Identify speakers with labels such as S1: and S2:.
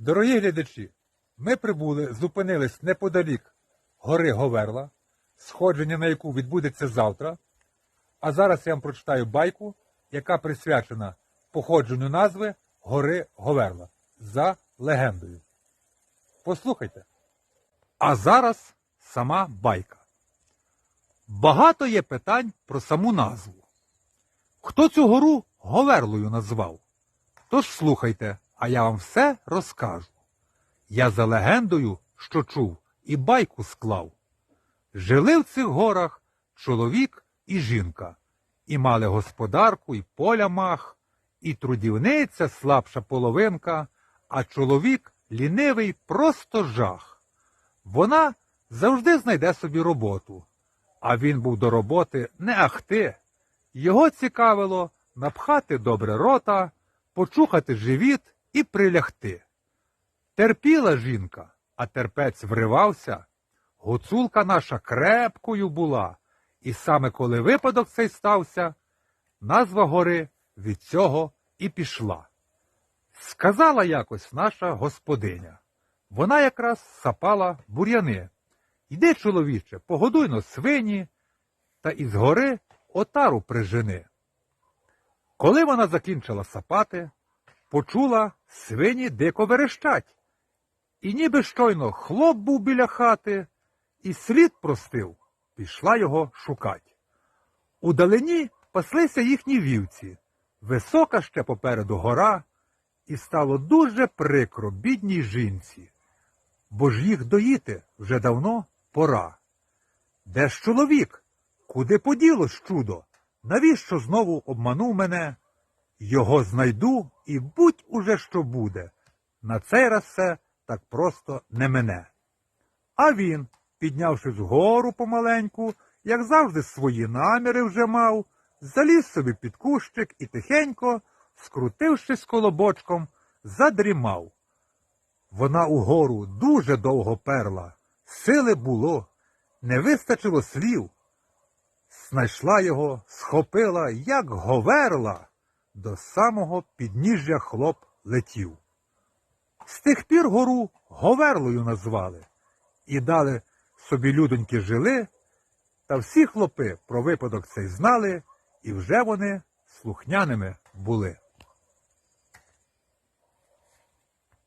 S1: Дорогі глядачі, ми прибули, зупинились неподалік гори Говерла, сходження на яку відбудеться завтра. А зараз я вам прочитаю байку, яка присвячена походженню назви гори Говерла за легендою. Послухайте. А зараз сама байка. Багато є питань про саму назву. Хто цю гору Говерлою назвав? Тож слухайте, а я вам все розкажу. Я за легендою, що чув, і байку склав. Жили в цих горах чоловік і жінка, і мали господарку, і поля мах, і трудівниця слабша половинка, а чоловік лінивий просто жах. Вона завжди знайде собі роботу, а він був до роботи не ахти. Його цікавило напхати добре рота, почухати живіт і прилягти. Терпіла жінка, а терпець вривався. Гуцулка наша крепкою була, і саме коли випадок цей стався, назва гори від цього і пішла. Сказала якось наша господиня. Вона якраз сапала бур'яни. Йди, чоловіче, погодуй но свині, та із гори отару прижени. Коли вона закінчила сапати, почула свині дико верещать. І ніби щойно хлоп був біля хати, і слід простив, пішла його шукать. Удалині паслися їхні вівці, висока ще попереду гора, і стало дуже прикро бідній жінці, бо ж їх доїти вже давно пора. Де ж чоловік? Куди поділось чудо? Навіщо знову обманув мене? Його знайду і будь уже що буде. На цей раз все так просто не мене. А він, піднявшись вгору помаленьку, як завжди свої наміри вже мав, заліз собі під кущик і тихенько, скрутившись колобочком, задрімав. Вона угору дуже довго перла, сили було, не вистачило слів. Знайшла його, схопила, як говерла, до самого підніжжя хлоп летів. З тих пір гору Говерлою назвали і дали собі людоньки жили, та всі хлопи про випадок цей знали, і вже вони слухняними були.